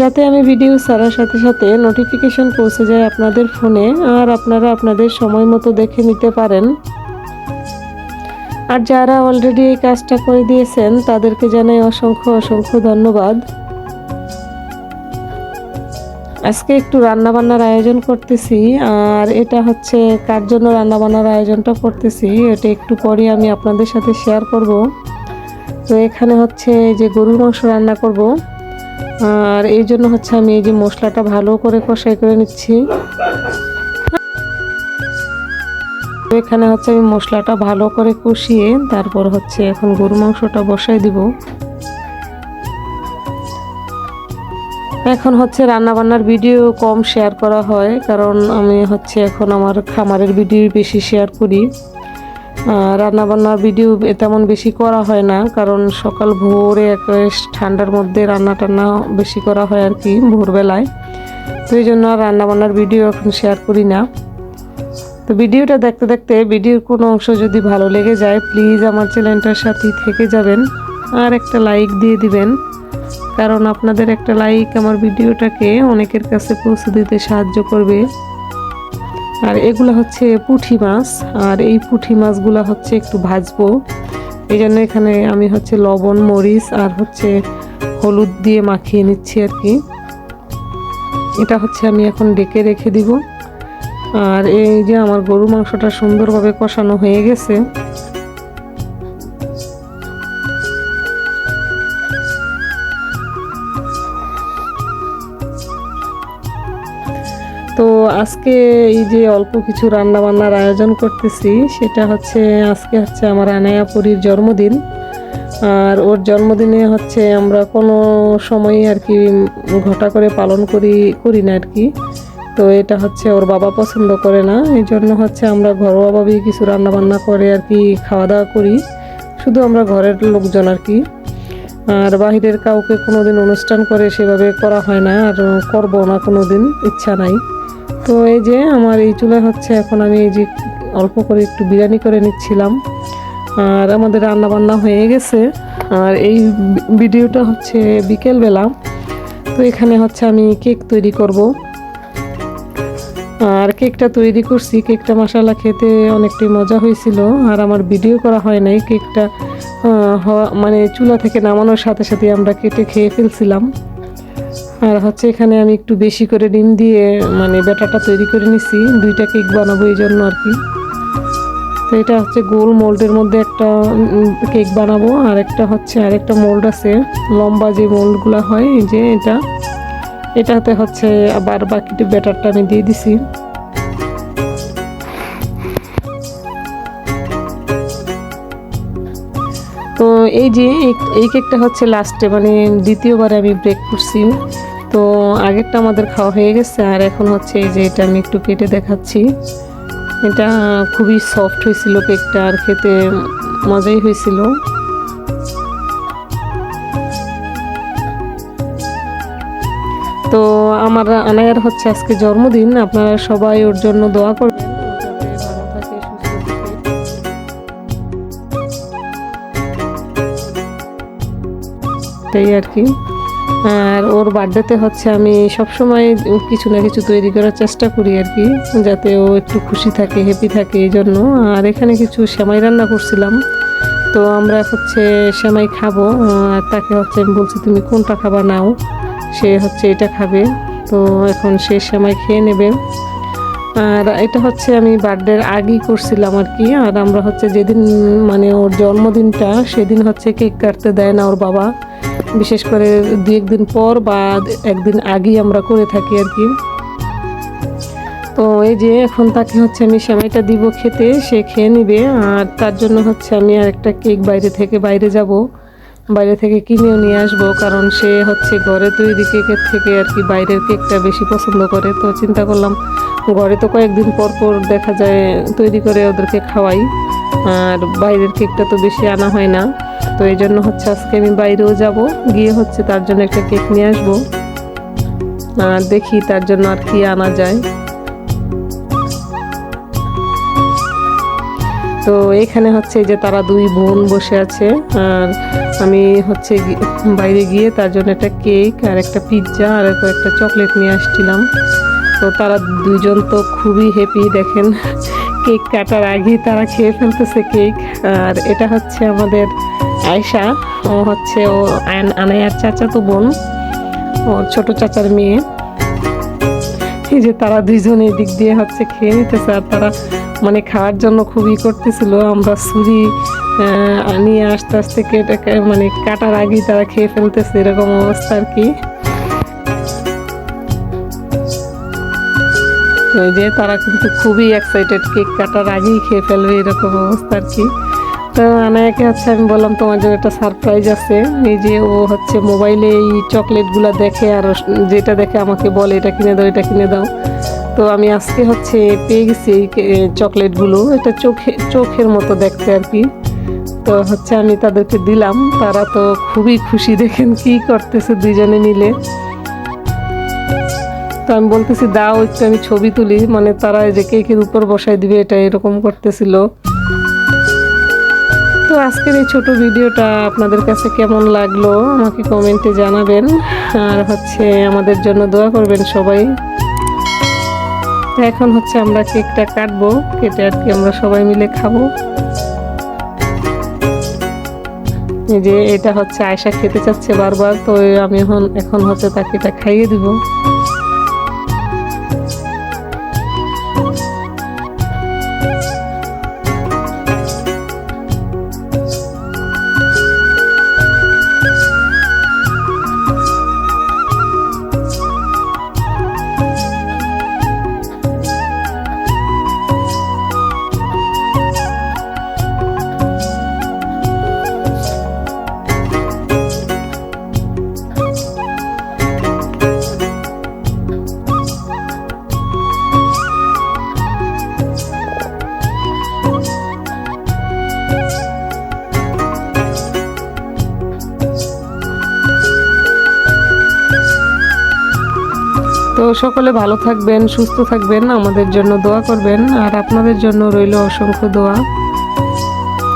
যাতে আমি ভিডিও ছাড়ার সাথে সাথে নোটিফিকেশন পৌঁছে যায় আপনাদের ফোনে আর আপনারা আপনাদের সময় মতো দেখে নিতে পারেন। আর যারা অলরেডি এই কাজটা করে দিয়েছেন, তাদেরকে জানাই অসংখ্য অসংখ্য ধন্যবাদ। আজকে একটু রান্নাবান্নার আয়োজন করতেছি, আর এটা হচ্ছে কার জন্য রান্নাবান্নার আয়োজনটা করতেছি, এটা একটু পরে আমি আপনাদের সাথে শেয়ার করব। তো এখানে হচ্ছে যে গরুর মাংস রান্না করব। আর এই জন্য হচ্ছে আমি এই যে মশলাটা ভালো করে কষাই করে নিচ্ছি। এখানে হচ্ছে আমি মশলাটা ভালো করে কষিয়ে তারপর হচ্ছে এখন গরু মাংসটা বসাই দিব। এখন হচ্ছে রান্না বান্নার ভিডিও কম শেয়ার করা হয়, কারণ আমি হচ্ছে এখন আমার খামারের ভিডিও বেশি শেয়ার করি। রান্না বান্নার ভিডিও তেমন বেশি করা হয় না, কারণ সকাল ভোরে একেবারে ঠান্ডার মধ্যে রান্না টান্না বেশি করা হয় আর কি ভোরবেলায়। তো এই জন্য আর রান্না বান্নার ভিডিও এখন শেয়ার করি না। তো ভিডিওটা দেখতে দেখতে ভিডিওর কোনো অংশ যদি ভালো লেগে যায় প্লিজ আমার চ্যানেলটার সাথেই থেকে যাবেন আর একটা লাইক দিয়ে দিবেন। কারণ আপনাদের একটা লাইক আমার ভিডিওটাকে অনেকের কাছে পৌঁছে দিতে সাহায্য করবে। আর এগুলো হচ্ছে পুঁঠি মাছ, আর এই পুঁঠি মাছগুলো হচ্ছে একটু ভাজবো। এই জন্য এখানে আমি হচ্ছে লবণ, মরিচ আর হচ্ছে হলুদ দিয়ে মাখিয়ে নিচ্ছি আর কি। এটা হচ্ছে আমি এখন ডেকে রেখে দিব। আর এই যে আমার গরু মাংসটা সুন্দরভাবে কষানো হয়ে গেছে আজকে এই যে অল্প কিছু রান্না বান্নার আয়োজন করতেছি, সেটা হচ্ছে আজকে হচ্ছে আমার আনায়াপুরীর জন্মদিন। আর ওর জন্মদিনে হচ্ছে আমরা কোনো সময় আর কি ঘটা করে পালন করি করি না আর কি। তো এটা হচ্ছে ওর বাবা পছন্দ করে না, এই জন্য হচ্ছে আমরা ঘরোয়াভাবেই কিছু রান্না বান্না করে আর কি খাওয়া দাওয়া করি। শুধু আমরা ঘরের লোকজন আর কি। আর বাহিরের কাউকে কোনোদিন অনুষ্ঠান করে সেভাবে করা হয় না, আর করব না কোনো দিন ইচ্ছা নাই। তো এই যে আমার এই চুলায় হচ্ছে এখন আমি এই যে অল্প করে একটু বিরিয়ানি করে নিচ্ছিলাম। আর আমাদের রান্না বান্না হয়ে গেছে। আর এই ভিডিওটা হচ্ছে বিকেলবেলা। তো এখানে হচ্ছে আমি কেক তৈরি করব। আর কেকটা তৈরি করছি। কেকটা মশালা খেতে অনেকটাই মজা হয়েছিল। আর আমার ভিডিও করা হয় নাই। কেকটা মানে চুলা থেকে নামানোর সাথে সাথে আমরা কেটে খেয়ে ফেলছিলাম। আর হচ্ছে এখানে আমি একটু বেশি করে ডিম দিয়ে মানে ব্যাটারটা তৈরি করে নিছি। দুইটা কেক বানাবো এই জন্য আর কি। তো এটা হচ্ছে গোল মোল্ডের মধ্যে একটা কেক বানাবো। আর একটা হচ্ছে আরেকটা মোল্ড আছে। লম্বা যে মোল্ডগুলো হয়, এই যে এটা। এটাতে হচ্ছে আবার বাকিটা ব্যাটারটা আমি দিয়ে দিছি। তো এই যে, এই কেকটা হচ্ছে লাস্টে মানে দ্বিতীয়বারে আমি ব্রেক করছি। আগেরটা আমাদের খাওয়া হয়ে গেছে, আর এখন হচ্ছে এই যে এটা আমি একটু কেটে দেখাচ্ছি। এটা খুবই সফট হয়েছিল কেকটা আর খেতে মজাই হয়েছিল। তো আমার আনায়ার হচ্ছে আজকে জন্মদিন, আপনারা সবাই ওর জন্য দোয়া করবেন। এই আর কি। আর ওর বার্থডেতে হচ্ছে আমি সবসময় কিছু না কিছু তৈরি করার চেষ্টা করি আর কি, যাতে ও একটু খুশি থাকে হ্যাপি থাকে এই জন্য। আর এখানে কিছু সেমাই রান্না করছিলাম। তো আমরা হচ্ছে সেমাই খাব। আর তাকে হচ্ছে আমি বলছি, তুমি কোনটা খাবা নাও? সে হচ্ছে এটা খাবে। তো এখন সে সেমাই খেয়ে নেবে। আর এটা হচ্ছে আমি বার্থডের আগেই করছিলাম আর কি। আর আমরা হচ্ছে যেদিন মানে ওর জন্মদিনটা, সেদিন হচ্ছে কেক কাটতে দেয় না ওর বাবা। বিশেষ করে দু একদিন পর বা একদিন আগেই আমরা করে থাকি আর কি। তো এই যে এখন তাকে হচ্ছে আমি সেমাইটা দিব খেতে, সে খেয়ে নিবে। আর তার জন্য হচ্ছে আমি আর একটা কেক বাইরে থেকে বাইরে যাব। বাইরে থেকে কিনেও নিয়ে আসব, কারণ সে হচ্ছে ঘরে তৈরি কেকের থেকে আর কি বাইরের কেকটা বেশি পছন্দ করে। তো চিন্তা করলাম, ঘরে তো কয়েকদিন পর পর দেখা যায় তৈরি করে ওদেরকে খাওয়াই। আর বাইরের কেকটা তো বেশি আনা হয় না। তো এই জন্য হচ্ছে আজকে আমি বাইরেও যাব, গিয়ে হচ্ছে তার জন্য একটা কেক নিয়ে আসব। দেখি তার জন্য আর কি আনা যায়। তো এখানে হচ্ছে যে তারা দুই বোন বসে আছে, আর আমি হচ্ছে বাইরে গিয়ে তার জন্য একটা কেক, আর একটা পিৎজা, আর একটা চকলেট নিয়ে আসছিলাম। তো তারা দুজন তো খুবই হ্যাপি দেখেন। কেক কাটার আগেই তারা খেয়ে ফেলতেছে কেক। আর এটা হচ্ছে আমাদের আয়শা। ও হচ্ছে ও আন- আনায়ার চাচাতো বোন। ও ছোট চাচার মেয়ে। এই যে তারা দুইজন দিক দিয়ে হচ্ছে খেয়ে নিতেছে আর তারা মানে খাওয়ার জন্য খুবই করতেছিল। আমরা আহ, নিয়ে আস্তে আস্তে কেটে মানে কাটার আগেই তারা খেয়ে ফেলতেছে এরকম অবস্থা আর কি। ওই যে তারা কিন্তু খুবই এক্সাইটেড কেক কাটার আগেই খেয়ে ফেলবে এরকম অবস্থা আর কি। তো আনায়াকে হচ্ছে আমি বললাম, তোমার জন্য একটা সারপ্রাইজ আছে। এই যে ও হচ্ছে মোবাইলে এই চকলেটগুলো দেখে আর যেটা দেখে আমাকে বলে, এটা কিনে দাও, এটা কিনে দাও। তো আমি আজকে হচ্ছে পেয়ে গেছি এই চকলেটগুলো এটা চোখে, চোখের মতো দেখতে আর কি। তো হচ্ছে আমি তাদেরকে দিলাম, তারা তো খুবই খুশি। দেখেন কি করতেছে দুজনে মিলে। তো আমি বলতেছি, দাও, একটু আমি ছবি তুলি। মানে তারা যে কেকের উপর বসাই দিবে, এটা এরকম করতেছিল। তো আজকের এই ছোট ভিডিওটা আপনাদের কাছে কেমন লাগল, আমাকে কমেন্টে জানাবেন। আর হচ্ছে আমাদের জন্য দোয়া করবেন সবাই। তো এখন হচ্ছে আমরা কেকটা কাটবো, কেটে আর কি আমরা সবাই মিলে খাব। যে এটা হচ্ছে আয়সা খেতে চাচ্ছে বারবার, তো আমি এখন এখন হচ্ছে তাকে এটা খাইয়ে দিব। তো সকলে ভালো থাকবেন, সুস্থ থাকবেন, আমাদের জন্য দোয়া করবেন, আর আপনাদের জন্য রইল অসংখ্য দোয়া।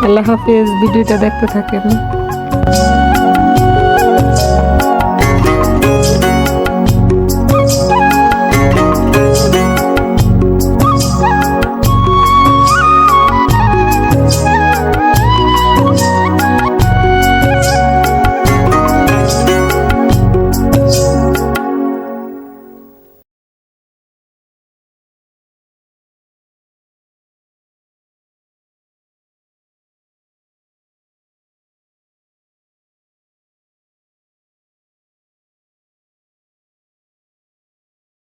আল্লাহ হাফিজ, ভিডিওটা দেখতে থাকেন।